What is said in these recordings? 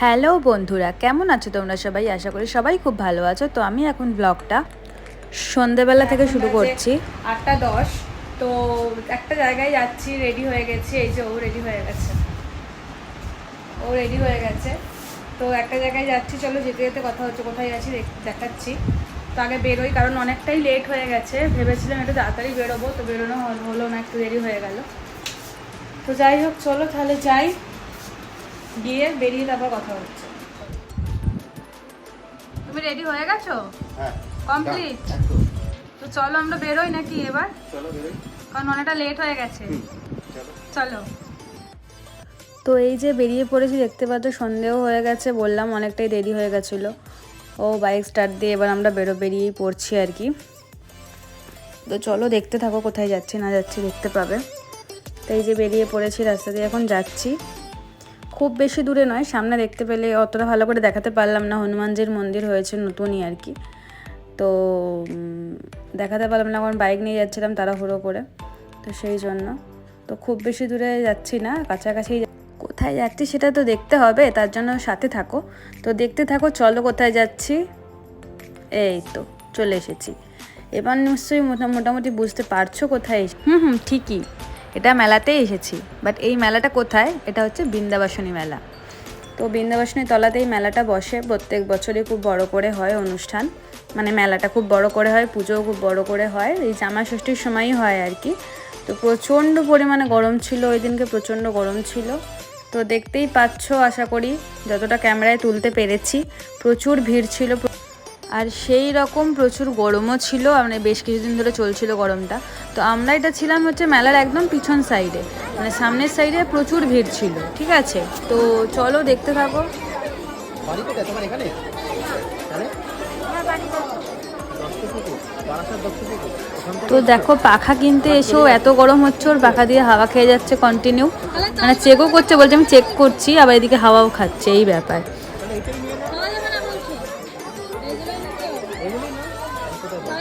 Hello বন্ধুরা কেমন আছো তোমরা সবাই? আশা করি সবাই খুব ভালো আছো। তো আমি এখন ব্লগটা সন্ধেবেলা থেকে শুরু করছি। আটটা দশ তো একটা জায়গায় যাচ্ছি রেডি হয়ে গেছি। এই যে ও রেডি হয়ে গেছে। ও রেডি হয়ে গেছে। তো একটা জায়গায় যাচ্ছি চলো যেতে যেতে কথা হচ্ছে কোথায় যাচ্ছি দেখ- দেখাচ্ছি। তো আগে বেরোই কারণ অনেকটাই লেট হয়ে গেছে। ভেবেছিলাম একটু তাড়াতাড়ি বেরোবো তো বেরোনো হলো না একটু দেরি হয়ে গেল। তো যাই হোক চলো তাহলে যাই। গিয়ে বেরিয়ে তারপর কথা হচ্ছে। তুমি রেডি হয়ে গেছো? হ্যাঁ। কমপ্লিট তো চলো আমরা বেরোই নাকি এবার? চলো বেরোই। কারণ অনেকটা লেট হয়ে গেছে। চলো। চলো। তো এই যে বেরিয়ে পড়েছি দেখতে পাচ্ছ সন্দেহ হয়ে গেছে বললাম অনেকটাই দেরি হয়ে গেছিল। ও বাইক স্টার্ট দিয়ে এবার আমরা বেরো বেরিয়েই পড়ছি আর কি। তো চলো দেখতে থাকো কোথায় যাচ্ছি না যাচ্ছি দেখতে পাবে। তো এই যে বেরিয়ে পড়েছি রাস্তা দিয়ে এখন যাচ্ছি। খুব বেশি দূরে নয়, সামনে দেখতে পেলে অতটা ভালো করে দেখাতে পারলাম না। হনুমানজির মন্দির হয়েছে নতুনই আর কি। তো দেখাতে পারলাম না, কারণ বাইক নিয়ে যাচ্ছিলাম তাড়াহুড়ো করে। তো সেই জন্য। তো খুব বেশি দূরে যাচ্ছি না, কাছাকাছি কোথায় যাচ্ছি সেটা তো দেখতে হবে, তার জন্য সাথে থাকো। তো দেখতে থাকো, চলো কোথায় যাচ্ছি। এই তো, চলে এসেছি। এবার নিশ্চয়ই মোটা- মোটামুটি বুঝতে পারছ কোথায় হুম হুম, ঠিকই। এটা মেলাতেই এসেছি। বাট এই মেলাটা কোথায়? এটা হচ্ছে বৃন্দাবাসনী মেলা। তো বৃন্দাবাসনী তলাতেই মেলাটা বসে। প্রত্যেক বছরই খুব বড় করে হয় অনুষ্ঠান। মানে মেলাটা খুব বড় করে হয়, পুজোও খুব বড় করে হয়। এই জামা ষষ্ঠীর সময়ই হয় আর কি। তো প্রচণ্ড পরিমাণে গরম ছিল, ওই দিনকে প্রচণ্ড গরম ছিল। তো দেখতেই পাচ্ছ, আশা করি, যতটা ক্যামেরায় তুলতে পেরেছি, প্রচুর ভিড় ছিল। আর সেই রকম প্রচুর গরমও ছিল মানে বেশ কিছুদিন ধরে চলছিল গরমটা। তো আমরা এটা ছিলাম হচ্ছে মেলার একদম পিছন সাইডে মানে সামনের সাইডে প্রচুর ভিড় ছিল ঠিক আছে? তো চলো দেখতে থাকো। থেকে তো দেখো পাখা কিনতে এসেও এত গরম হচ্ছে ওর পাখা দিয়ে হাওয়া খেয়ে যাচ্ছে কন্টিনিউ মানে চেকও করছে বলছে আমি চেক করছি আবার এদিকে হাওয়াও খাচ্ছে এই ব্যাপার।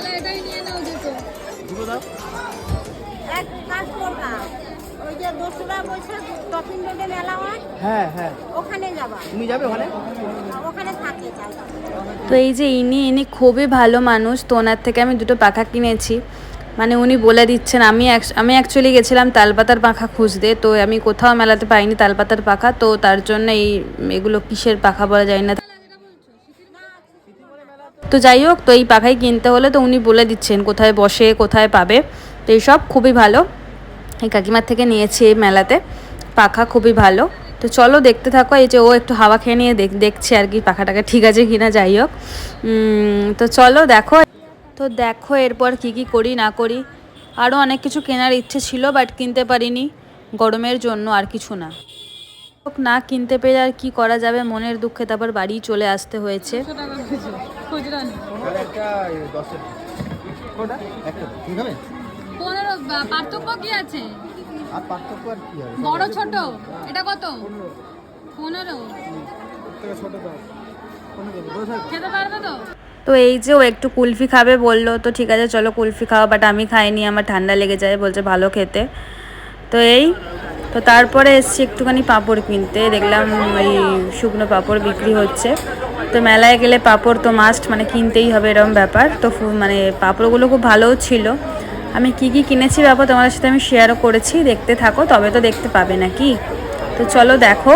না দুটো। দাও। এক কাজ করবা ওই যে দোসরা বৈশাখ টপিং রোডে মেলা হয় হ্যাঁ হ্যাঁ। ওখানে যাবা। তুমি যাবে ওখানে? ওখানে থাকে চাল তো এই যে ইনি ইনি খুবই ভালো মানুষ তো ওনার থেকে আমি দুটো পাখা কিনেছি। মানে উনি বলে দিচ্ছেন আমি আমি অ্যাকচুয়ালি গেছিলাম তালপাতার পাখা খুঁজতে তো আমি কোথাও মেলাতে পাইনি তালপাতার পাখা তো তার জন্য এই এগুলো কিসের পাখা বলা যায় না। তো যাই হোক, তো এই পাখাই কিনতে হলে তো উনি বলে দিচ্ছেন কোথায় বসে, কোথায় পাবে। তো এইসব খুবই ভালো। এই কাকিমার থেকে নিয়েছি এই মেলাতে। পাখা খুবই ভালো। তো চলো দেখতে থাকো, এই যে ও একটু হাওয়া খেয়ে নিয়ে দেখ, দেখছে আর কি পাখাটাকে ঠিক আছে কিনা, যাই হোক। তো চলো দেখো। তো দেখো এরপর কি কি করি, না করি। আরও অনেক কিছু কেনার ইচ্ছে ছিল, বাট কিনতে পারিনি। গরমের জন্য আর কিছু না। না কিনতে পেরে আর কি করা যাবে, মনের দুঃখে তারপর বাড়ি চলে আসতে হয়েছে। একটা দশের একটা। খাবে পনেরো পার্থক্য কি আছে? আর পার্থক্য আর কি হবে বড় ছোট? এটা কত? পনেরো। ছোট খেতে পারবে তো? তো এই যে ও একটু কুলফি খাবে বলল তো ঠিক আছে চলো কুলফি খাওয়া বাট আমি খাইনি আমার ঠান্ডা লেগে যায় বলছে ভালো খেতে। তো এই তো তারপরে এসছি একটুখানি পাঁপড় কিনতে দেখলাম ওই শুকনো পাঁপড় বিক্রি হচ্ছে। তো মেলায় গেলে পাঁপড় তো মাস্ট মানে কিনতেই হবে এরকম ব্যাপার। তো মানে পাঁপড়গুলো খুব ভালোও ছিল। আমি কি কি কিনেছি ব্যাপার তোমাদের সাথে আমি শেয়ারও করেছি, দেখতে থাকো, তবে তো দেখতে পাবে নাকি? তো চলো দেখো।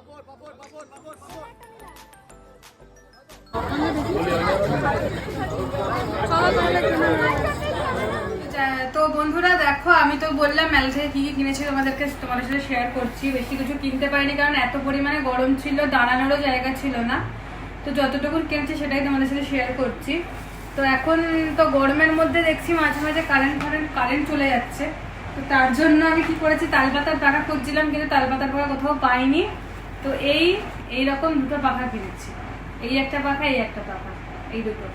তো বন্ধুরা দেখো, আমি তো বললাম মেলা থেকে কি কি কিনেছি তোমাদেরকে, তোমাদের সাথে শেয়ার করছি। বেশি কিছু কিনতে পারিনি, কারণ এত পরিমাণে গরম ছিল, দাঁড়ানোরও জায়গা ছিল না। তো যতটুকু কিনেছি সেটাই তোমাদের সাথে শেয়ার করছি। তো এখন তো গরমের মধ্যে দেখছি মাঝে মাঝে কারেন্ট ফারেন্ট কারেন্ট চলে যাচ্ছে। তো তার জন্য আমি কি করেছি, তালপাতার পাখা খুঁজছিলাম, কিন্তু তালপাতার পাখা কোথাও পাইনি। তো এই এই রকম দুটো পাখা কিনেছি। এই একটা পাখা, এই একটা পাখা, এই দুটো।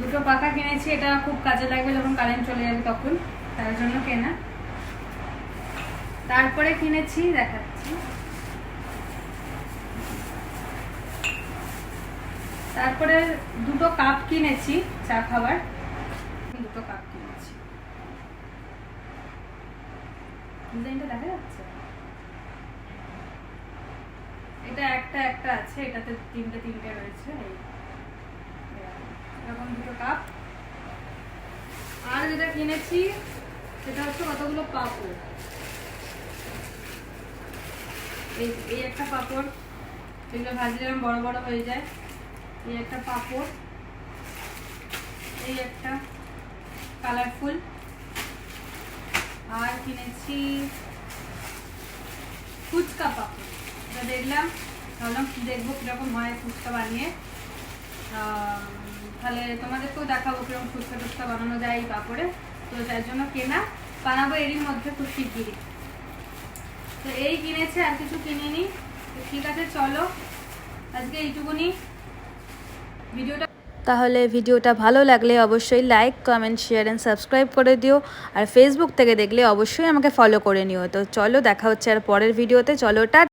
দুটো পাখা কিনেছি, এটা খুব কাজে লাগবে যখন কারেন্ট চলে যাবে তখন, তার জন্য কেনা। তারপরে কিনেছি, দেখাচ্ছি। তারপরে দুটো কাপ কিনেছি, চা খাবার। দুটো কাপ কিনেছি। ডিজাইনটা দেখা যাচ্ছে? এটা একটা একটা আছে, এটাতে তিনটে তিনটে রয়েছে এরকম দুটো কাপ। আর যেটা কিনেছি, সেটা হচ্ছে কতগুলো পাপড়। এই এই একটা পাপড়। এগুলো ভাজলে এরকম বড় বড় হয়ে যায়। এই একটা পাপড়। এই একটা কালারফুল আর কিনেছি ফুচকা পাপড়। এটা দেখলাম, ভাবলাম দেখব কীরকম হয় ফুচকা বানিয়ে। তাহলে তোমাদেরকেও দেখাবো কীরকম ফুচকা টুচকা বানানো যায় পাপড়ে। তো তার জন্য কেনা, বানাবো এরই মধ্যে খুব শিগগিরই। তো এই কিনেছে, আর কিছু কিনিনি। তো ঠিক আছে, চলো। আজকে এইটুকুনি। ভিডিওটা তাহলে ভিডিওটা ভালো লাগলে অবশ্যই like comment share and subscribe করে দিও। আর ফেসবুক থেকে দেখলে অবশ্যই আমাকে ফলো করে নিও। তো চলো, দেখা হচ্ছে আর পরের ভিডিওতে। চলো, টা